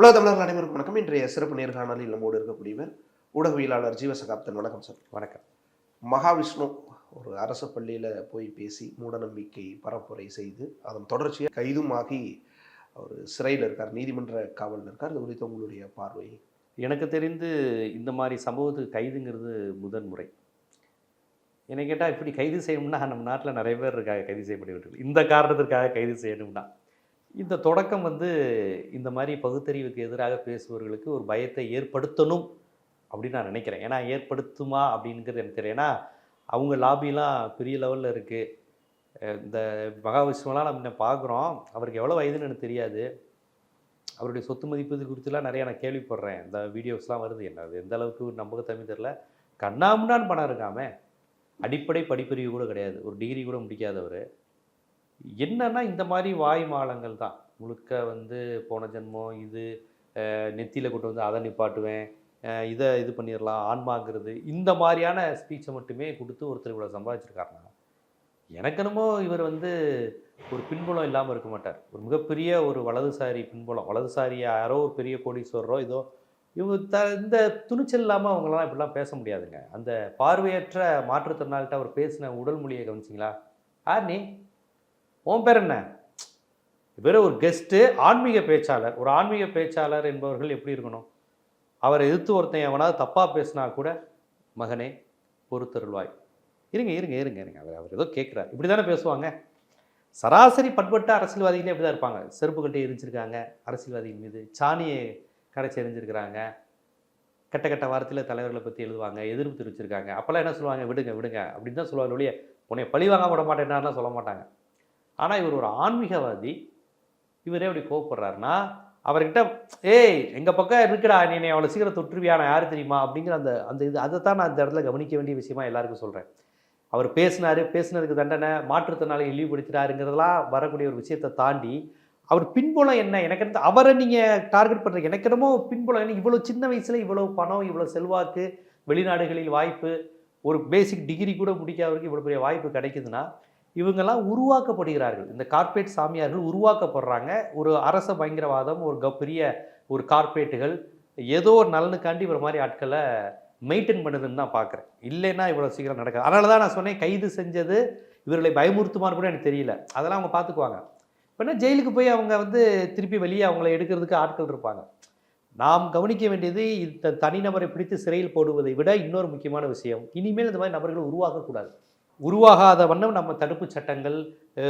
உலக தமிழர்கள் அனைவருக்கும் வணக்கம். இன்றைய சிறப்பு நேர்காணலில் நம்மோடு இருக்கக்கூடியவர் ஊடகவியலாளர் ஜீவசகாப்தன். வணக்கம் சார். வணக்கம். மகாவிஷ்ணு ஒரு அரசு பள்ளியில் போய் பேசி மூடநம்பிக்கை பரப்புரை செய்து அதன் தொடர்ச்சியாக கைதும் ஆகி அவர் சிறையில் இருக்கார். நீதிமன்ற காவலில் இருக்கார். இது குறித்து உங்களுடைய பார்வை? எனக்கு தெரிந்து இந்த மாதிரி சம்பவத்துக்கு கைதுங்கிறது முதன் முறை. என்னை கேட்டால் இப்படி கைது செய்யணும்னா நம்ம நாட்டில் நிறைய பேர் இருக்காங்க கைது செய்யப்பட்டவர்கள். இந்த காரணத்திற்காக கைது செய்யணும்னா. இந்த தொடக்கம் வந்து இந்த மாதிரி பகுத்தறிவுக்கு எதிராக பேசுபவர்களுக்கு ஒரு பயத்தை ஏற்படுத்தணும் அப்படின்னு நான் நினைக்கிறேன். ஏன்னா ஏற்படுத்துமா அப்படிங்கிறது எனக்கு தெரியும் ஏன்னா அவங்க லாபிலாம் பெரிய லெவலில் இருக்குது இந்த மகாவிஷ்ணுவெலாம் நம்ம என்ன பார்க்குறோம். அவருக்கு எவ்வளோ வயதுன்னு எனக்கு தெரியாது. அவருடைய சொத்து மதிப்பு குறித்துலாம் நிறையா நான் கேள்விப்படுறேன். இந்த வீடியோஸ்லாம் வருது. என்ன அது எந்த அளவுக்கு நம்பகத்தன்மை தெரில கண்ணாமுன்னான்னு பணம் இருக்காமல் அடிப்படை படிப்பறிவு கூட கிடையாது. ஒரு டிகிரி கூட முடிக்காதவர். என்னன்னா இந்த மாதிரி வாய் மாலங்கள் தான். முழுக்க வந்து போன ஜென்மம் இது நெத்தியில் கொண்டு வந்து அதை நிப்பாட்டுவேன் இதை இது பண்ணிடலாம் ஆன்மாங்கிறது இந்த மாதிரியான ஸ்பீச்சை மட்டுமே கொடுத்து ஒருத்தர் இவ்வளோ சம்பாதிச்சிருக்காருனா எனக்கு என்னமோ இவர் வந்து ஒரு பின்புலம் இல்லாமல் இருக்க மாட்டார். ஒரு மிகப்பெரிய ஒரு வலதுசாரி பின்புலம் வலதுசாரி யாரோ ஒரு பெரிய கோடீஸ்வரரோ ஏதோ இவங்க த இந்த துணிச்சல் இல்லாமல் அவங்களாம் இப்படிலாம் பேச முடியாதுங்க. அந்த பார்வையற்ற மாற்றுத்திறனாளிட்ட அவர் பேசின உடல் மொழியை கவனிச்சிங்களா? யார் நீ உன் பேர் என்ன? இவர் ஒரு கெஸ்ட்டு ஆன்மீக பேச்சாளர். ஒரு ஆன்மீக பேச்சாளர் என்பவர்கள் எப்படி இருக்கணும்? அவரை எதிர்த்து ஒருத்தன் எவனாவது தப்பாக பேசினா கூட மகனே பொறுத்தருள்வாய். இருங்க இருங்க இருங்க இருங்க. அவர் அவர் ஏதோ கேட்குறாரு இப்படி தானே பேசுவாங்க? சராசரி பட்பட்ட அரசியல்வாதிகளே இப்படி தான் இருப்பாங்க. செருப்பு கட்டி எரிஞ்சிருக்காங்க அரசியல்வாதிகள் மீது சாணியை கரைச்சி எரிஞ்சிருக்கிறாங்க. கெட்ட கெட்ட வாரத்தில் தலைவர்களை பற்றி எழுதுவாங்க எதிர்ப்பு தெரிவிச்சிருக்காங்க. அப்போல்லாம் என்ன சொல்லுவாங்க? விடுங்க விடுங்க அப்படின்னு தான் சொல்லுவாங்க ஒழிய உன்னை பழி வாங்க விட மாட்டேன்னாலாம் சொல்ல மாட்டாங்க. ஆனால் இவர் ஒரு ஆன்மீகவாதி. இவரே அப்படி கோவப்படுறாருன்னா அவர்கிட்ட ஏய் எங்கள் பக்கம் இருக்குடா நீ அவ்வளோ சீக்கிரம் தொற்றுவியா? நான் யார் தெரியுமா? அப்படிங்கிற அந்த அந்த இது அதை தான் நான் இந்த இடத்துல கவனிக்க வேண்டிய விஷயமா எல்லாருக்கும் சொல்கிறேன் அவர் பேசினார் பேசினதுக்கு தண்டனை மாற்றுத்திறனாளி இழிவுபடுத்தினாருங்கிறதெல்லாம் வரக்கூடிய ஒரு விஷயத்தை தாண்டி அவர் பின்புலம் என்ன? எனக்கு இருந்து அவரை நீங்கள் டார்கெட் பண்ணுறீங்க எனக்கு என்னமோ பின்புலம் என்ன இவ்வளோ சின்ன வயசில் இவ்வளோ பணம் இவ்வளோ செல்வாக்கு வெளிநாடுகளில் வாய்ப்பு ஒரு பேசிக் டிகிரி கூட முடிக்காதவருக்கு இவ்வளோ பெரிய வாய்ப்பு கிடைக்குதுன்னா இவங்கெல்லாம் உருவாக்கப்படுகிறார்கள். இந்த கார்ப்பரேட் சாமியார்கள் உருவாக்கப்படுறாங்க. ஒரு அரச பயங்கரவாதம் ஒரு க- பெரிய ஒரு கார்ப்பரேட்டுகள் ஏதோ ஒரு நலனுக்காண்டி இவர் மாதிரி ஆட்களை மெயின்டைன் பண்ணுதுன்னு தான் பார்க்குறேன். இல்லைன்னா இவ்வளோ சீக்கிரம் நடக்காது. அதனால தான் நான் சொன்னேன் கைது செஞ்சது இவர்களை பயமுறுத்துமான்னு கூட எனக்கு தெரியல. அதெல்லாம் அவங்க பார்த்துக்குவாங்க. இப்போனா ஜெயிலுக்கு போய் அவங்க வந்து திருப்பி வெளியே அவங்கள எடுக்கிறதுக்கு ஆட்கள் இருப்பாங்க. நாம் கவனிக்க வேண்டியது இந்த தனிநபரை பிடித்து சிறையில் போடுவதை விட இன்னொரு முக்கியமான விஷயம் இனிமேல் இந்த மாதிரி நபர்கள் உருவாக்கக்கூடாது. உருவாகாத வண்ணம் நம்ம தடுப்பு சட்டங்கள்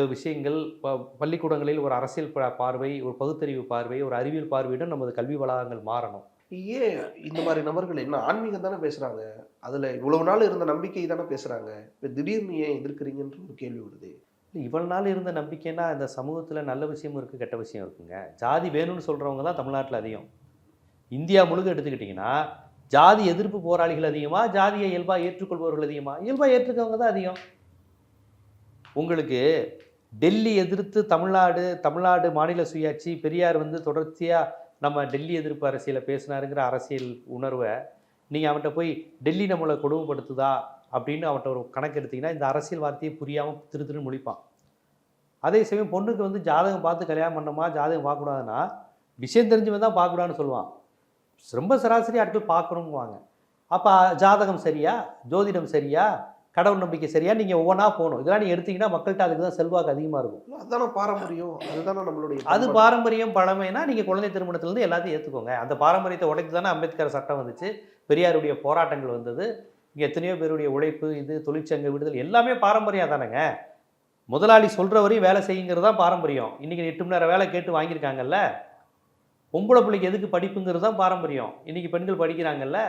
விஷயங்கள் ப- பள்ளிக்கூடங்களில் ஒரு அரசியல் பா- பார்வை ஒரு பகுத்தறிவு பார்வை ஒரு அறிவியல் பார்வையிடம் நமது கல்வி வளாகங்கள் மாறணும். ஏன் இந்த மாதிரி நபர்கள் என்ன ஆன்மீகம் தானே பேசுகிறாங்க அதில் இவ்வளவு நாள் இருந்த நம்பிக்கை தானே பேசுகிறாங்க இப்போ திடீர்னு ஏன் எதிர்க்கிறீங்கன்ற ஒரு கேள்வி வருது. இவ்வளவு நாள் இருந்த நம்பிக்கைன்னா இந்த சமூகத்தில் நல்ல விஷயமும் இருக்குது கெட்ட விஷயம் இருக்குங்க. ஜாதி வேணும்னு சொல்கிறவங்க தான் தமிழ்நாட்டில் அதிகம். இந்தியா முழுக்க எடுத்துக்கிட்டிங்கன்னா ஜாதி எதிர்ப்பு போராளிகள் அதிகமா ஜாதியை இயல்பாக ஏற்றுக்கொள்பவர்கள் அதிகமா? இயல்பாக ஏற்றுக்கவங்க தான் அதிகம். உங்களுக்கு டெல்லி எதிர்த்து தமிழ்நாடு தமிழ்நாடு மாநில சுயாட்சி பெரியார் வந்து தொடர்ச்சியாக நம்ம டெல்லி எதிர்ப்பு அரசியலை பேசினாருங்கிற அரசியல் உணர்வை நீங்கள் அவன்கிட்ட போய் டெல்லி நம்மளை கொடுமைப்படுத்துதா அப்படின்னு அவன்கிட்ட ஒரு கணக்கு எடுத்திங்கன்னா இந்த அரசியல் வார்த்தையை புரியாமல் திரு திருன்னு முழிப்பான். அதே சமயம் பொண்ணுக்கு வந்து ஜாதகம் பார்த்து கல்யாணம் பண்ணோமா ஜாதகம் பார்க்கக்கூடாதுன்னா விஷயம் தெரிஞ்சவன் தான் பார்க்கக்கூடாதுன்னு சொல்லுவான். ரொம்ப சராசரி ஆட்கள் பார்க்கணுங்குவாங்க அப்போ ஜாதகம் சரியா? ஜோதிடம் சரியா? கடவுள் நம்பிக்கை சரியா? நீங்கள் ஒவ்வொன்றா போகணும். இதெல்லாம் நீங்கள் எடுத்தீங்கன்னா மக்கள்கிட்ட அதுக்கு தான் செல்வாக்கு அதிகமாக இருக்கும். அதுதானே பாரம்பரியம். அதுதானே நம்மளுடைய அது. பாரம்பரியம் பழமைனா நீங்கள் குழந்தை திருமணத்துலேருந்து எல்லாத்தையும் ஏற்றுக்கோங்க அந்த பாரம்பரியத்தை உடைத்து தானே அம்பேத்கர் சட்டம் வந்துச்சு. பெரியாருடைய போராட்டங்கள் வந்தது. இங்கே எத்தனையோ பேருடைய உழைப்பு இது தொழிற்சங்க விடுதல் எல்லாமே பாரம்பரியம் தானேங்க. முதலாளி சொல்கிற வரையும் வேலை செய்யுங்கிறது தான் பாரம்பரியம். இன்றைக்கி எட்டு மணி நேரம் வேலை கேட்டு வாங்கியிருக்காங்கல்ல? பொம்பளை பிள்ளைக்கு எதுக்கு படிப்புங்கிறது தான் பாரம்பரியம். இன்றைக்கி பெண்கள் படிக்கிறாங்கல்ல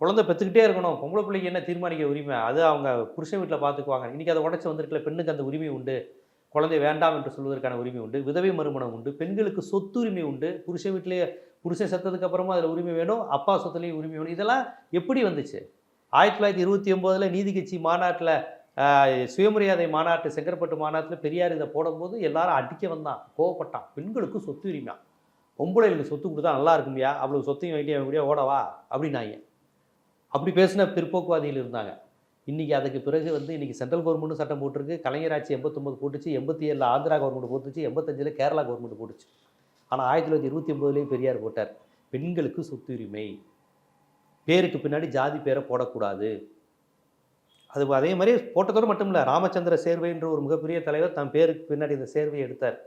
குழந்தை பெற்றுக்கிட்டே இருக்கணும். பொம்பளை பிள்ளைக்கு என்ன தீர்மானிக்க உரிமை? அது அவங்க புருஷன் வீட்டில் பார்த்துக்குவாங்க இன்றைக்கி அதை உடச்சி வந்திருக்கல பெண்ணுக்கு அந்த உரிமை உண்டு. குழந்தை வேண்டாம் என்று சொல்வதற்கான உரிமை உண்டு. விதவை மறுமணம் உண்டு. பெண்களுக்கு சொத்துரிமை உண்டு. புருஷன் வீட்டிலேயே புருஷன் செத்ததுக்கு அப்புறமா அதில் உரிமை வேணும். அப்பா சொத்துலேயும் உரிமை வேணும். இதெல்லாம் எப்படி வந்துச்சு? ஆயிரத்தி தொள்ளாயிரத்தி இருபத்தி ஒம்போதில் நீதி கட்சி மாநாட்டில் சுயமரியாதை மாநாட்டு செங்கற்பட்டு மாநாட்டில் பெரியார் இதை போடும்போது எல்லாரும் அடிக்க வந்தான் கோவப்பட்டான். பெண்களுக்கு சொத்து உரிமை பொம்பளைகளுக்கு சொத்து கொடுத்தா நல்லா இருக்கும்யா அவ்வளோ சொத்தையும் வாங்கிட்டு அவன் கூடயே ஓடவா? அப்படின்னாங்க. அப்படி பேசின பிற்போக்குவாதிகள் இருந்தாங்க. இன்றைக்கி அதுக்கு பிறகு வந்து இன்றைக்கி சென்ட்ரல் கவர்மெண்ட்டும் சட்டம் போட்டிருக்கு. கலைஞர் ஆட்சி எண்பத்தொம்பது போட்டுச்சு எண்பத்தி ஏழில் ஆந்திரா கவர்மெண்ட் போட்டுச்சு எண்பத்தஞ்சில் கேரளா கவர்மெண்ட் போட்டுச்சு. ஆனால் ஆயிரத்தி தொள்ளாயிரத்தி இருபத்தி ஒம்போதுலேயே பெரியார் போட்டார். பெண்களுக்கு சொத்துரிமை. பேருக்கு பின்னாடி ஜாதி பேரை போடக்கூடாது. அது அதே மாதிரி போட்டதோடு மட்டும் இல்லை ராமச்சந்திர சேர்வைன்ற ஒரு மிகப்பெரிய தலைவர் தன் பேருக்கு பின்னாடி இந்த சேர்வையை எடுத்தார்.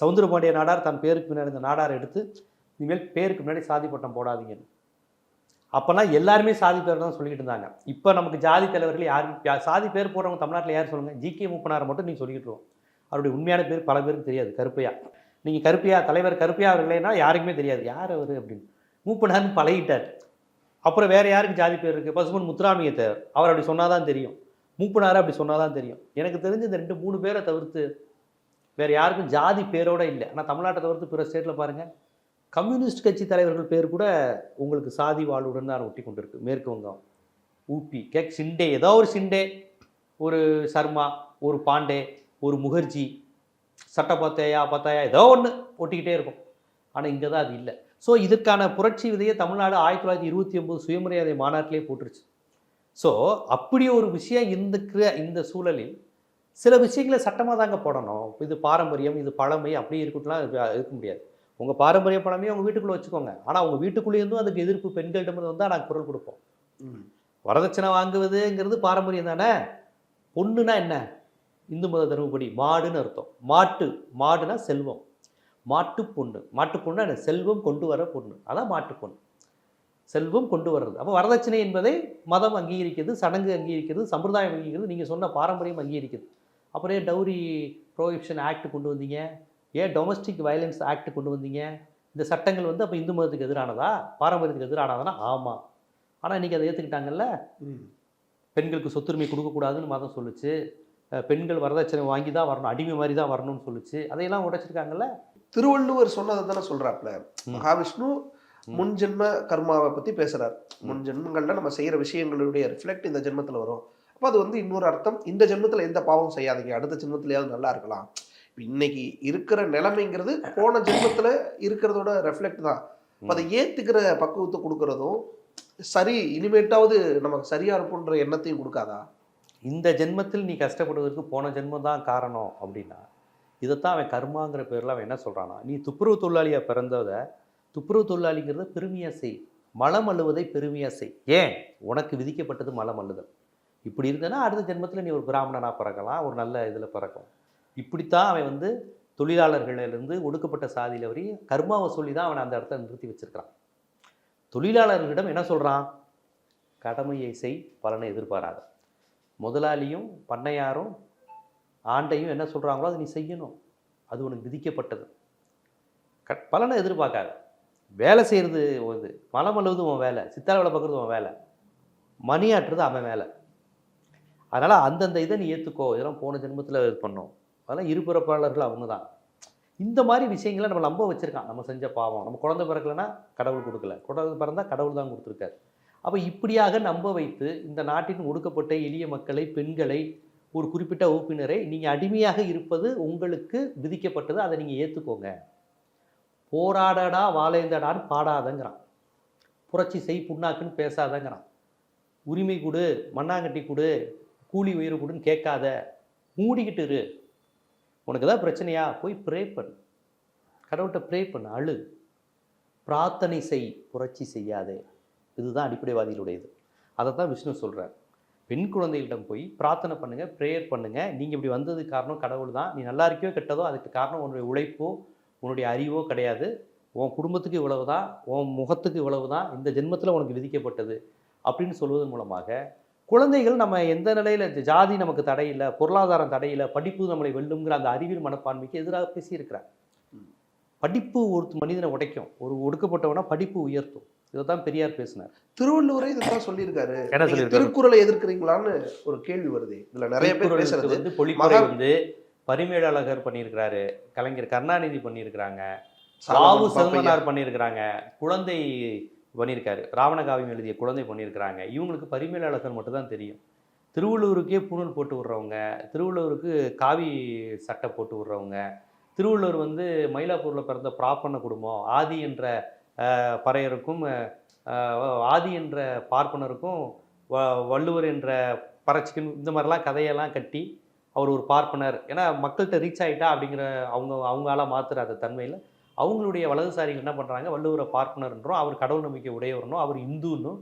சவுந்தரபாண்டிய நாடார் தன் பேருக்கு பின்னாடி இந்த நாடார் எடுத்து இனிமேல் பேருக்கு முன்னாடி சாதி பட்டம் போடாதீங்கன்னு. அப்போல்லாம் எல்லாருமே சாதி பேர் தான் சொல்லிக்கிட்டு இருந்தாங்க. இப்போ நமக்கு ஜாதி தலைவர்கள் யாரும் சாதி பேர் போடுறவங்க தமிழ்நாட்டில் யார் சொல்லுங்கள் ஜி கே மட்டும் நீங்கள் சொல்லிக்கிட்டு இருக்கோம் அவருடைய உண்மையான பேர் பல பேருக்கு தெரியாது கருப்பையா. நீங்கள் கருப்பையா தலைவர் கருப்பையா அவர்களேனா யாருக்குமே தெரியாது. யார் அவர் அப்படின்னு. மூப்பனார்னு பழகிட்டார். அப்புறம் வேறு யாருக்கு ஜாதி பேர் இருக்குது பசுமன் முத்துராமிய தேவர் அவர் அப்படி சொன்னாதான் தெரியும். மூப்பனார் அப்படி சொன்னாதான் தெரியும். எனக்கு தெரிஞ்ச இந்த ரெண்டு மூணு பேரை தவிர்த்து வேறு யாருக்கும் ஜாதி பேரோட இல்லை. ஆனால் தமிழ்நாட்டை தவிர்த்து பிற ஸ்டேட்டில் பாருங்கள் கம்யூனிஸ்ட் கட்சி தலைவர்கள் பேர் கூட உங்களுக்கு சாதி வாழ்வுடன் தான் ஒட்டி கொண்டுருக்கு. மேற்கு வங்கம் ஊபி கேக் சிண்டே ஏதோ ஒரு சிண்டே ஒரு சர்மா ஒரு பாண்டே ஒரு முகர்ஜி சட்டப்பத்தையா பத்தாயா ஏதோ ஒன்று ஒட்டிக்கிட்டே இருக்கும். ஆனால் இங்கே தான் அது இல்லை. ஸோ இதற்கான புரட்சி விதையை தமிழ்நாடு ஆயிரத்தி தொள்ளாயிரத்தி இருபத்தி ஒம்பது சுயமரியாதை மாநாட்டிலே போட்டுருச்சு. ஸோ அப்படி ஒரு விஷயம் இருந்துக்கிற இந்த சூழலில் சில விஷயங்களை சட்டமாக தாங்க போடணும். இது பாரம்பரியம் இது பழமை அப்படி இருக்கட்டும்லாம் இருக்க முடியாது. உங்கள் பாரம்பரிய பழமையை உங்கள் வீட்டுக்குள்ளே வச்சுக்கோங்க. ஆனால் உங்கள் வீட்டுக்குள்ளே இருந்தும் அதுக்கு எதிர்ப்பு பெண்களிடமிருந்து வந்தால் நாங்கள் குரல் கொடுப்போம். வரதட்சணை வாங்குவதுங்கிறது பாரம்பரியம் தானே? பொண்ணுனா என்ன? இந்து மத தர்மப்படி மாடுன்னு அர்த்தம். மாட்டு மாடுனா செல்வம். மாட்டு பொண்ணு. மாட்டு பொண்ணு என்ன? செல்வம் கொண்டு வர பொண்ணு. அதான் மாட்டு பொண்ணு. செல்வம் கொண்டு வர்றது. அப்போ வரதட்சணை என்பதை மதம் அங்கீகரிக்கிறது சடங்கு அங்கீகரிக்கிறது சம்பிரதாயம் அங்கீகரிக்கிறது நீங்கள் சொன்ன பாரம்பரியம் அங்கீகரிக்கிறது. அப்புறம் ஏன் டவுரி ப்ரோஹிபிஷன் ஆக்ட் கொண்டு வந்தீங்க? ஏன் டொமஸ்டிக் வயலன்ஸ் ஆக்ட் கொண்டு வந்தீங்க? இந்த சட்டங்கள் வந்து அப்போ இந்து மதத்துக்கு எதிரானதா? பாரம்பரியத்துக்கு எதிரானதானா ஆமாம் ஆனால் இன்றைக்கி அதை ஏற்றுக்கிட்டாங்கல்ல. பெண்களுக்கு சொத்துரிமை கொடுக்கக்கூடாதுன்னு மதம் சொல்லுச்சு. பெண்கள் வரதட்சணை வாங்கி தான் வரணும் அடிமை மாதிரி தான் வரணும்னு சொல்லுச்சு. அதையெல்லாம் உடைச்சிருக்காங்கல்ல? திருவள்ளுவர் சொன்னதை தானே சொல்றாப்ல? ம். மகாவிஷ்ணு ம். முன் ஜென்ம கர்மாவை பத்தி பேசுறார். முன் ஜென்மங்கள்ல நம்ம செய்யற விஷயங்களுடைய ரிஃப்ளெக்ட் இந்த ஜென்மத்துல வரும். அப்போ அது வந்து இன்னொரு அர்த்தம் இந்த ஜென்மத்துல எந்த பாவம் செய்யாதீங்க அடுத்த ஜென்மத்திலயாவது நல்லா இருக்கலாம். இன்னைக்கு இருக்கிற நிலைமைங்கிறது போன ஜென்மத்துல இருக்கிறதோட ரெஃப்ளெக்ட் தான். அதை ஏத்துக்கிற பக்குவத்தை கொடுக்கறதும் சரி இனிமேட்டாவது நமக்கு சரியா இருப்புன்ற எண்ணத்தையும் கொடுக்காதா? இந்த ஜென்மத்தில் நீ கஷ்டப்படுவதற்கு போன ஜென்மம் தான் காரணம் அப்படின்னா இதைத்தான் அவன் கர்மாங்கிற பேரில் அவன் என்ன சொல்கிறானா நீ துப்புரவு தொழிலாளியாக பிறந்ததை துப்புரவு தொழிலாளிங்கிறத பெருமையாக செய். மலம் அள்ளுவதை பெருமையாக செய். ஏன்? உனக்கு விதிக்கப்பட்டது மலம் அள்ளுதல். இப்படி இருந்தனா அடுத்த ஜென்மத்தில் நீ ஒரு பிராமணனாக பிறக்கலாம் ஒரு நல்ல இதில் பிறக்கும். இப்படித்தான் அவன் வந்து தொழிலாளர்களிலிருந்து ஒடுக்கப்பட்ட சாதியில் வரையும் கர்மாவை சொல்லி தான் அவனை அந்த இடத்த நிறுத்தி வச்சிருக்கிறான். தொழிலாளர்களிடம் என்ன சொல்கிறான் கடமையை செய் பலனை எதிர்பாராத. முதலாளியும் பண்ணையாரும் ஆண்டையும் என்ன சொல்கிறாங்களோ அதை நீ செய்யணும். அது உனக்கு விதிக்கப்பட்டது. க பலனை எதிர்பார்க்காது. வேலை செய்கிறது இது மலம் அழுவது உன் வேலை சித்தார வேலை பார்க்குறது உன் வேலை. மணியாட்டுறது அவன் வேலை. அதனால் அந்தந்த இதை நீ ஏற்றுக்கோ இதெல்லாம் போன ஜென்மத்தில் இது பண்ணோம். அதெல்லாம் இருபுறப்பாளர்கள் அவங்க தான் இந்த மாதிரி விஷயங்களை நம்ம நம்ப வச்சுருக்கான். நம்ம செஞ்ச பாவம். நம்ம குழந்தை பிறக்கலைன்னா கடவுள் கொடுக்கல. குழந்தை பிறந்தா கடவுள் தான் கொடுத்துருக்காரு. அப்போ இப்படியாக நம்ப வைத்து இந்த நாட்டின் ஒடுக்கப்பட்ட எளிய மக்களை பெண்களை ஒரு குறிப்பிட்ட வகுப்பினரை நீங்கள் அடிமையாக இருப்பது உங்களுக்கு விதிக்கப்பட்டது. அதை நீங்கள் ஏற்றுக்கோங்க போராடடா வாழைந்தடான்னு பாடாதங்கிறான். புரட்சி செய் புண்ணாக்குன்னு பேசாதங்கிறான். உரிமை கொடு மண்ணாங்கட்டி கொடு கூலி உயர்வு கொடுன்னு கேட்காத மூடிக்கிட்டு இரு. உனக்கு தான் பிரச்சனையா? போய் ப்ரே பண்ணு. கடவுள்கிட்ட ப்ரே பண்ணு அழு. பிரார்த்தனை செய் புரட்சி செய்யாதே. இதுதான் அடிப்படைவாதிகளுடையது. அதை தான் விஷ்ணு சொல்கிறார் பெண் குழந்தைகளிடம் போய் பிரார்த்தனை பண்ணுங்கள் ப்ரேயர் பண்ணுங்கள் நீங்கள் இப்படி வந்ததுக்கு காரணம் கடவுள் தான். நீ நல்லா இருக்கியோ கெட்டதோ அதுக்கு காரணம் உன்னுடைய உழைப்போ உன்னுடைய அறிவோ கிடையாது. உன் குடும்பத்துக்கு இவ்வளவு தான் உன் முகத்துக்கு இவ்வளவு தான் இந்த ஜென்மத்தில் உனக்கு விதிக்கப்பட்டது அப்படின்னு சொல்வதன் மூலமாக குழந்தைகள் நம்ம எந்த நிலையில் ஜாதி நமக்கு தடையில்லை பொருளாதாரம் தடையில்லை படிப்பு நம்மளை வெல்லுங்கிற அந்த அறிவியல் மனப்பான்மைக்கு எதிராக பேசியிருக்கிறார். படிப்பு ஒரு மனிதனை உடைக்கும். ஒரு ஒடுக்கப்பட்டவனா படிப்பு உயர்த்தும். இதை தான் பெரியார் பேசினார். திருவள்ளுவரே இதைத்தான் சொல்லியிருக்காரு. என்ன? திருக்குறளை எதிர்க்கிறீங்களான்னு ஒரு கேள்வி வருது. இதுல நிறைய பேர் பேசுறது வந்து மகா- வந்து பரிமேலழகர் பண்ணியிருக்கிறாரு கலைஞர் கருணாநிதி பண்ணியிருக்கிறாங்க பாப்பையா. செல்வனார் பண்ணியிருக்கிறாங்க குழந்தை பண்ணியிருக்காரு. ராவணகாவியம் எழுதிய குழந்தை பண்ணியிருக்கிறாங்க. இவங்களுக்கு பரிமேலழகர் மட்டும் தான் தெரியும். திருவள்ளூருக்கே பூணூல் போட்டு விடுறவங்க திருவள்ளூருக்கு காவி சட்டை போட்டு விடுறவங்க திருவள்ளூர் வந்து மயிலாப்பூரில் பிறந்த பிராப்பண்ண குடும்பம் ஆதி என்ற பறையருக்கும் ஆதி என்ற பார்ப்பனருக்கும் வ வள்ளுவர் என்ற பறச்சிக்கன் இந்த மாதிரிலாம் கதையெல்லாம் கட்டி அவர் ஒரு பார்ப்பனர். ஏன்னா மக்கள்கிட்ட ரீச் ஆகிட்டா அப்படிங்கிற அவங்க அவங்களால மாத்துற அந்த தன்மையில். அவங்களுடைய வலதுசாரிகள் என்ன பண்ணுறாங்க வள்ளுவரை பார்ப்பனர்ன்றோம் அவர் கடவுள் நம்பிக்கை உடையவரனும் அவர் இந்துன்னும்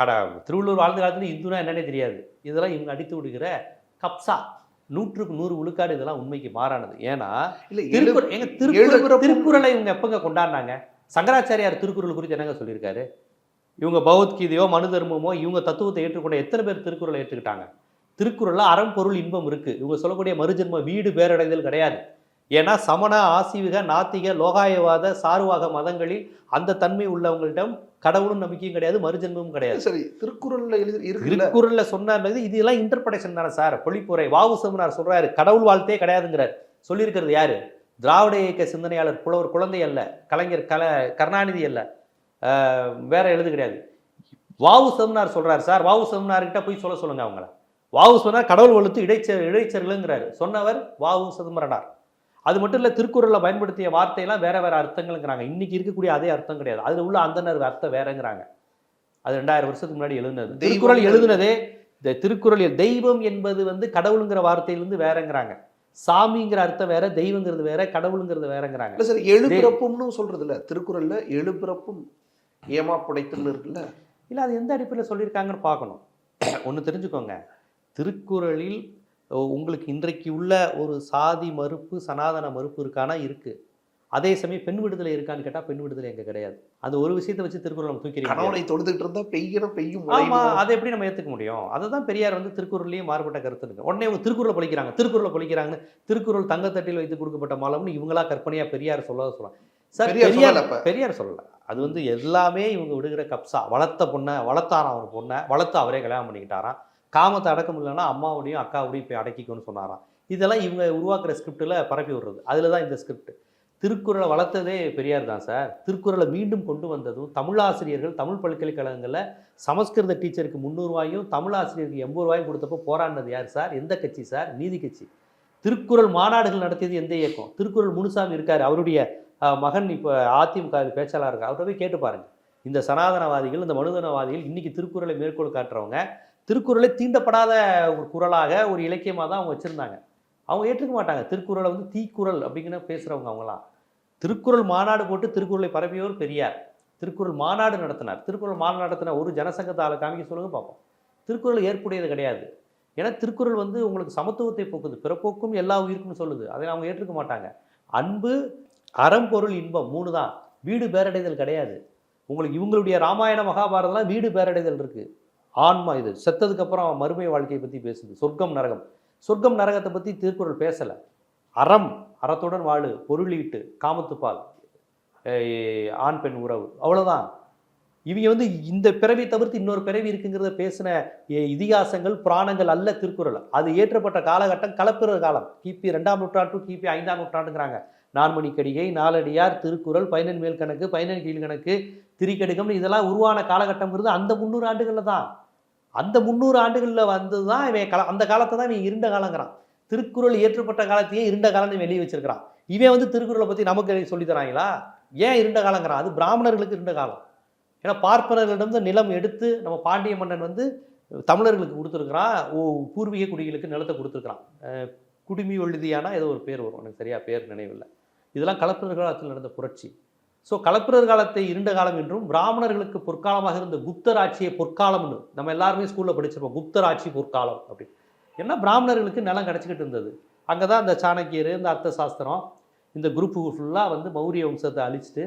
கட திருவள்ளூர் வாழ்ந்த காலத்துல இந்துனா என்னன்னே தெரியாது. இதெல்லாம் இவங்க அடித்து விடுகிற கப்சா. நூற்றுக்கு நூறு விழுக்காடு இதெல்லாம் உண்மைக்கு மாறானது. ஏன்னா திருக்குறள் எங்க திருக்குறள் திருக்குறளை இவங்க எப்பங்க கொண்டாடினாங்க? சங்கராச்சாரியார் திருக்குறள் குறித்து என்னங்க சொல்லியிருக்காரு? இவங்க பகவத்கீதையோ மனு தர்மமோ இவங்க தத்துவத்தை ஏற்றுக்கொண்ட எத்தனை பேர் திருக்குறளை ஏற்றுக்கிட்டாங்க? திருக்குறள்ல அறம் பொருள் இன்பம் இருக்கு. இவங்க சொல்லக்கூடிய மறுஜென்ம வீடு பேரடைதல் கிடையாது. ஏன்னா சமண ஆசீவிக நாத்திக லோகாயவாத சார்வாக மதங்களில் அந்த தன்மை உள்ளவங்களிடம் கடவுளும் நம்பிக்கையும் கிடையாது மறுஜென்மமும் கிடையாது. சரி திருக்குறள்ல எழுதி திருக்குறள்ல சொன்னார் இதெல்லாம் இன்டர்பிரேஷன் தானே சார் பொழிப்புரை. வாவு சமனார் சொல்றாரு கடவுள் வாழ்த்தே கிடையாதுங்கிறார். சொல்லியிருக்கிறது யாரு? திராவிட இயக்க சிந்தனையாளர் புலவர் குழந்தை அல்ல கலைஞர் கல கருணாநிதி அல்ல. வேற எழுது கிடையாது. வாவு சமனார் சொல்றாரு சார் வாவு சமனார்கிட்ட போய் சொல்ல சொல்லுங்க அவங்கள. வாவு சொன்னார் கடவுள் வலுத்து இடைச்சர் இடைச்சர்களுங்கிறாரு. சொன்னவர் வாவு சிதம்பரனார். அது மட்டும் இல்லை திருக்குறளில் பயன்படுத்திய வார்த்தையெல்லாம் வேற வேற அர்த்தங்கள்ங்கிறாங்க. இன்னைக்கு இருக்கக்கூடிய அதே அர்த்தம் கிடையாது. அதில் உள்ள அந்தனர் அர்த்தம் வேறங்கிறாங்க. அது ரெண்டாயிரம் வருஷத்துக்கு முன்னாடி எழுதுனது திருக்குறள் எழுதுனதே இந்த திருக்குறள் தெய்வம் என்பது வந்து கடவுளுங்கிற வார்த்தையிலிருந்து வேறங்கிறாங்க. சாமிங்கிற அர்த்தம் வேற தெய்வங்கிறது வேற கடவுளுங்கிறது வேறங்கிறாங்க. இல்ல சார் எழுபிறப்பும்னு சொல்றது இல்ல திருக்குறள்ல எழுபிறப்பும் ஏமா புடைத்துன்னு இருக்குல்ல? இல்லை அது எந்த அடிப்படையில் சொல்லியிருக்காங்கன்னு பார்க்கணும். ஒன்று தெரிஞ்சுக்கோங்க. திருக்குறளில் உங்களுக்கு இன்றைக்கு உள்ள ஒரு சாதி மறுப்பு சனாதன மறுப்பு இருக்கானா? இருக்கு. அதே சமயம் பெண் விடுதலை இருக்கான்னு கேட்டால் பெண் விடுதலை எங்க கிடையாது. அந்த ஒரு விஷயத்தை வச்சு திருக்குறள் நம்ம தூக்கிறீங்க கணவனை தொழுதுட்டு இருந்தா பெய்யணும் பெய்யும் ஆமா முளையும். அதை எப்படி நம்ம ஏத்துக்க முடியும்? அதுதான் பெரியார் வந்து திருக்குறள்லயே மாறுபட்ட கருத்து இருக்கு உடனே இவங்க திருக்குறளை படிக்கிறாங்க திருக்குறளை படிக்கிறாங்கன்னு திருக்குறள் தங்கத்தட்டில் வைத்து கொடுக்கப்பட்ட மாலம்னு இவங்களா கற்பனையா பெரியார் சொல்லாத சொல்லலாம் சார் பெரியார் பெரியார் சொல்லல. அது வந்து எல்லாமே இவங்க விடுகிற கப்சா. வளர்த்த பொண்ணை வளர்த்தாராம் ஒரு பொண்ணை வளர்த்து அவரே கல்யாணம் பண்ணிக்கிட்டாராம். காமத்தை அடக்க முடியலன்னா அம்மாவோடையும் அக்காவோடையும் போய் அடக்கிக்கோன்னு சொன்னாராம். இதெல்லாம் இவங்க உருவாக்குற ஸ்கிரிப்டில் பரப்பி விடுறது. அதில் தான் இந்த ஸ்கிரிப்ட் திருக்குறளை வளர்த்ததே பெரியார் தான் சார். திருக்குறளை மீண்டும் கொண்டு வந்ததும் தமிழாசிரியர்கள் தமிழ் பல்கலைக்கழகங்களில் சமஸ்கிருத டீச்சருக்கு முந்நூறுவாயும் தமிழ் ஆசிரியருக்கு எண்பது ரூபாயும் கொடுத்தப்போ போராடினது யார் சார்? எந்த கட்சி சார்? நீதி கட்சி. திருக்குறள் மாநாடுகள் நடத்தியது எந்த இயக்கம்? திருக்குறள் முனுசாமி இருக்கார். அவருடைய மகன் இப்போ அதிமுக பேச்சாளர் இருக்கார். அவர்கிட்ட போய் கேட்டு பாருங்கள் இந்த சனாதனவாதிகள் இந்த மனுதனவாதிகள் இன்றைக்கி திருக்குறளை மேற்கோள் காட்டுறவங்க திருக்குறளை தீண்டப்படாத ஒரு குறளாக ஒரு இலக்கியமாக தான் அவங்க வச்சுருந்தாங்க. அவங்க ஏற்றுக்க மாட்டாங்க. திருக்குறளை வந்து தீக்குறள் அப்படிங்கிற பேசுகிறவங்க அவங்களாம் திருக்குறள் மாநாடு போட்டு திருக்குறளை பரப்பியவர் பெரியார். திருக்குறள் மாநாடு நடத்தினார். திருக்குறள் மாநாடு நடத்தின ஒரு ஜனசங்கத்தால் காமிக்க சொல்லுங்க பார்ப்போம். திருக்குறள் ஏற்புடையது கிடையாது. ஏன்னா திருக்குறள் வந்து உங்களுக்கு சமத்துவத்தை போக்குது. பிறப்போக்கும் எல்லா உயிருக்கும் சொல்லுது. அதை அவங்க ஏற்றுக்க மாட்டாங்க. அன்பு அறம்பொருள் இன்பம் மூணு தான். வீடு பேரடைதல் கிடையாது. உங்களுக்கு இவங்களுடைய ராமாயண மகாபாரதம்லாம் வீடு பேரடைதல் இருக்குது ஆன்மா இது. செத்ததுக்கு அப்புறம் மறுமை வாழ்க்கையை பற்றி பேசுது. சொர்க்கம் நரகம். சொர்க்கம் நரகத்தை பற்றி திருக்குறள் பேசலை. அறம் அறத்துடன் வாழு பொருளீட்டு காமத்துப்பால் ஆண் பெண் உறவு. அவ்வளோதான் இவங்க வந்து இந்த பிறவி தவிர்த்து இன்னொரு பிறவி இருக்குங்கிறத பேசின இதிகாசங்கள் புராணங்கள் அல்ல திருக்குறள். அது ஏற்றப்பட்ட காலகட்டம் கலப்பிற காலம். கிபி ரெண்டாம் நூற்றாண்டு கிபி ஐந்தாம் நூற்றாண்டுங்கிறாங்க. நான்மணிக்கடிகை நாலடியார் திருக்குறள் பதினெண் மேல் கணக்கு பதினெண் கீழ் கணக்கு திரிக்கடுகம்னு இதெல்லாம் உருவான காலகட்டம்ங்கிறது அந்த முந்நூறு ஆண்டுகளில் தான். அந்த முந்நூறு ஆண்டுகளில் வந்து தான் இவன் கல அந்த காலத்தை தான் இவன் இருண்ட காலங்கிறான். திருக்குறள் ஏற்றப்பட்ட காலத்தையே இருண்ட காலம்னு வெளியே வச்சிருக்கிறான். இவன் வந்து திருக்குறளை பற்றி நமக்கு சொல்லி தராங்களா? ஏன் இருண்ட காலங்கிறான்? அது பிராமணர்களுக்கு இருண்ட காலம். ஏன்னா பார்ப்பனர்களிடம் நிலம் எடுத்து நம்ம பாண்டிய மன்னன் வந்து தமிழர்களுக்கு கொடுத்துருக்குறான். ஓ பூர்வீக குடிகளுக்கு நிலத்தை கொடுத்துருக்குறான். குடுமி ஒழுதியானா ஏதோ ஒரு பேர் வரும். எனக்கு சரியாக பேர் நினைவில்லை. இதெல்லாம் கலப்பிரர் காலத்தில் நடந்த புரட்சி. ஸோ கலப்பிரர் காலத்தை இருண்ட காலம் என்றும் பிராமணர்களுக்கு பொற்காலமாக இருந்த குப்தர் ஆட்சியை பொற்காலம்னு நம்ம எல்லாருமே ஸ்கூலில் படிச்சிருப்போம் குப்தர் ஆட்சி பொற்காலம் அப்படி ஏன்னா பிராமணர்களுக்கு நிலம் கிடச்சிக்கிட்டு இருந்தது. அங்கே தான் இந்த சாணக்கியர் இந்த அர்த்த சாஸ்திரம் இந்த குரூப்பு ஃபுல்லாக வந்து மௌரிய வம்சத்தை அழிச்சிட்டு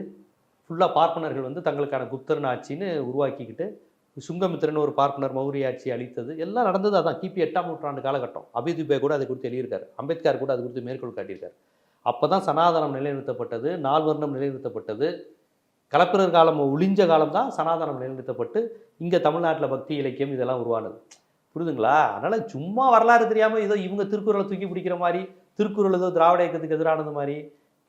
ஃபுல்லாக பார்ப்பனர்கள் வந்து தங்களுக்கான குப்தரன் ஆட்சின்னு உருவாக்கிக்கிட்டு சுங்கமித்திரன் ஒரு பார்ப்பனர் மௌரிய ஆட்சி அளித்தது எல்லாம் நடந்தது அதான். கிபி எட்டாம் நூற்றாண்டு காலகட்டம். அபிதுபே கூட அதை குறித்து எழுதியிருக்காரு. அம்பேத்கர் கூட அது குறித்து மேற்கோள் காட்டியிருக்காரு. அப்போ தான் சனாதனம் நிலைநிறுத்தப்பட்டது நால்வர்ணம் நிலைநிறுத்தப்பட்டது. கலப்பிரர் காலம் ஒளிஞ்ச காலம் தான் சனாதனம் நிலைநிறுத்தப்பட்டு இங்கே தமிழ்நாட்டில் பக்தி இலக்கியம் இதெல்லாம் உருவானது. புரியுதுங்களா? அதனால் சும்மா வரலாறு தெரியாமல் ஏதோ இவங்க திருக்குறளை தூக்கி பிடிக்கிற மாதிரி திருக்குறள் ஏதோ திராவிட இயக்கத்துக்கு எதிரானது மாதிரி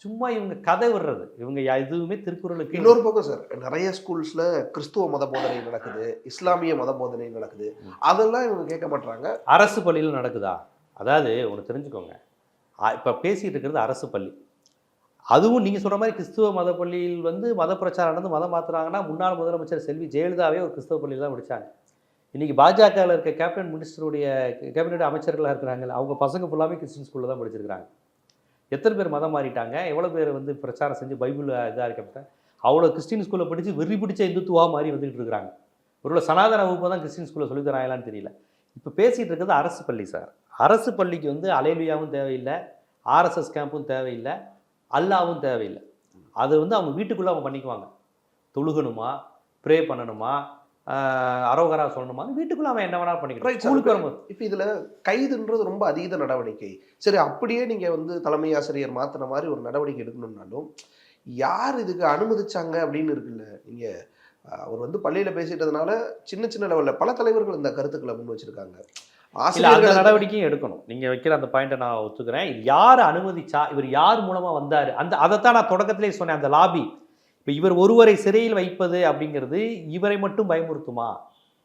சும்மா இவங்க கதை விடுறது. இவங்க எதுவுமே திருக்குறளுக்கு இன்னொரு பக்கம் சார் நிறைய ஸ்கூல்ஸ்ல கிறிஸ்துவ மத போதனை நடக்குது இஸ்லாமிய மத போதனை நடக்குது. அதெல்லாம் இவங்க கேட்க மாட்டாங்க அரசு பள்ளியில் நடக்குதா? அதாவது ஒன்று தெரிஞ்சுக்கோங்க. இப்போ பேசிகிட்டு இருக்கிறது அரசு பள்ளி. அதுவும் நீங்கள் சொல்கிற மாதிரி கிறிஸ்துவ மத பள்ளியில் வந்து மத பிரச்சாரம் நடந்து மதம் மாற்றுறாங்கன்னா முன்னாள் முதலமைச்சர் செல்வி ஜெயலலிதாவே ஒரு கிறிஸ்துவ பள்ளியில் தான் முடித்தாங்க இன்றைக்கி பாஜகவில் இருக்க கேபினட் மினிஸ்டருடைய கேபினட் அமைச்சர்களாக இருக்கிறாங்க அவங்க பசங்க ஃபுல்லாமே கிறிஸ்டின் ஸ்கூலில் தான் படிச்சிருக்காங்க எத்தனை பேர் மதம் மாறிட்டாங்க? எவ்வளோ பேர் வந்து பிரச்சாரம் செஞ்சு பைபிள் இதாக இருக்கப்பட்ட அவ்வளோ கிறிஸ்டின் ஸ்கூலில் படித்து வெறி பிடிச்ச இந்துத்துவா மாதிரி வந்துகிட்டு இருக்கிறாங்க. ஒருவேளை சனாதன வகுப்பு தான் கிறிஸ்டின் ஸ்கூலில் சொல்லித்தராங்களான்னு தெரியல. இப்போ பேசிகிட்டு இருக்கிறது அரசு பள்ளி சார். அரசு பள்ளிக்கு வந்து அலேலுயாவும் தேவையில்லை ஆர்எஸ்எஸ் கேம்பும் தேவையில்லை அல்லாவும் தேவையில்லை. அது வந்து அவங்க வீட்டுக்குள்ளே அவங்க பண்ணிக்குவாங்க. தொழுகணுமா ப்ரே பண்ணணுமா அரோகரா சொல்லணுமா வீட்டுக்குள்ளே அவன் என்ன வேணாலும் sir. ஸ்கூலுக்கு வரும்போது. இப்போ இதுல கைதுன்றது ரொம்ப அதீத நடவடிக்கை. சரி அப்படியே நீங்க வந்து தலைமை ஆசிரியர் மாத்தின மாதிரி ஒரு நடவடிக்கை எடுக்கணும்னாலும் யார் இதுக்கு அனுமதிச்சாங்க அப்படின்னு இருக்குல்ல நீங்க அஹ், அவர் வந்து பள்ளியில பேசிட்டதுனால சின்ன சின்ன லெவல்ல பல தலைவர்கள் இந்த கருத்துக்களை முன் வச்சிருக்காங்க. அந்த ஆசிரியர்கள் நடவடிக்கையும் எடுக்கணும். நீங்க வைக்கிற அந்த பாயிண்ட்டை நான் ஒத்துக்கிறேன். இது யார் அனுமதிச்சா இவர் யார் மூலமா வந்தாரு? அந்த அதைத்தான் நான் தொடக்கத்திலே சொன்னேன் அந்த லாபி இப்போ இவர் ஒருவரை சிறையில் வைப்பது அப்படிங்கிறது இவரை மட்டும் பயமுறுத்துமா?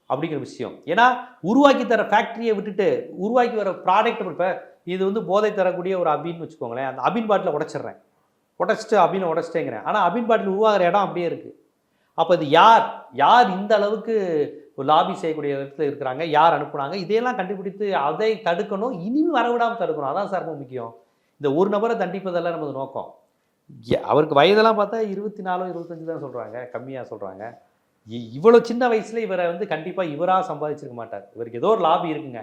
அப்படிங்கிற விஷயம். ஏன்னா உருவாக்கி தர ஃபேக்டரியை விட்டுட்டு உருவாக்கி வர ப்ராடக்ட் இப்போ இது வந்து போதை தரக்கூடிய ஒரு அபின்னு வச்சுக்கோங்களேன். அந்த அபின் பாட்டில் உடைச்சிடுறேன். உடைச்சிட்டு அபின் உடச்சிட்டேங்கிறேன். ஆனால் அபின் பாட்டில் உருவாகிற இடம் அப்படியே இருக்குது அப்போ இது யார்? யார் இந்த அளவுக்கு ஒரு லாபி செய்யக்கூடிய இடத்துல இருக்கிறாங்க யார் அனுப்புனாங்க இதையெல்லாம் கண்டுபிடித்து அதை தடுக்கணும் இனிமே வரவிடாமல் தடுக்கணும். அதான் சார் ரொம்ப முக்கியம். இந்த ஒரு நபரை தண்டிப்பதெல்லாம் நமது நோக்கம். அவருக்கு வயதெல்லாம் பார்த்தா இருபத்தி நாலோ இருபத்தஞ்சு தான் சொல்கிறாங்க கம்மியாக சொல்கிறாங்க இவ்வளோ சின்ன வயசில் இவரை வந்து கண்டிப்பாக இவராக சம்பாதிச்சிருக்க மாட்டார். இவருக்கு ஏதோ ஒரு லாபி இருக்குங்க.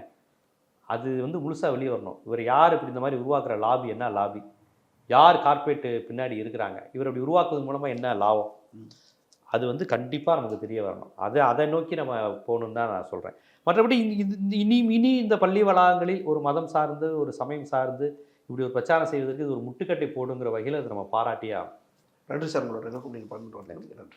அது வந்து முழுசாக வெளியே வரணும். இவர் யார் இப்படி இந்த மாதிரி உருவாக்குற லாபி என்ன லாபி யார் கார்ப்பரேட்டு பின்னாடி இருக்கிறாங்க? இவர் அப்படி உருவாக்குவது மூலமாக என்ன லாபம்? அது வந்து கண்டிப்பாக நமக்கு தெரிய வரணும். அதை அதை நோக்கி நம்ம போகணுன்னு தான் நான் சொல்கிறேன் மற்றபடி இந்த- இந்த- இனி இனி இந்த பள்ளி வளாகங்களில் ஒரு மதம் சார்ந்து ஒரு சமயம் சார்ந்து இப்படி ஒரு பிரச்சாரம் செய்வதற்கு இது ஒரு முட்டுக்கட்டை போடுங்கிற வகையில் அதை நம்ம பாராட்டியாக நன்றி சார். உங்களோட நன்றி.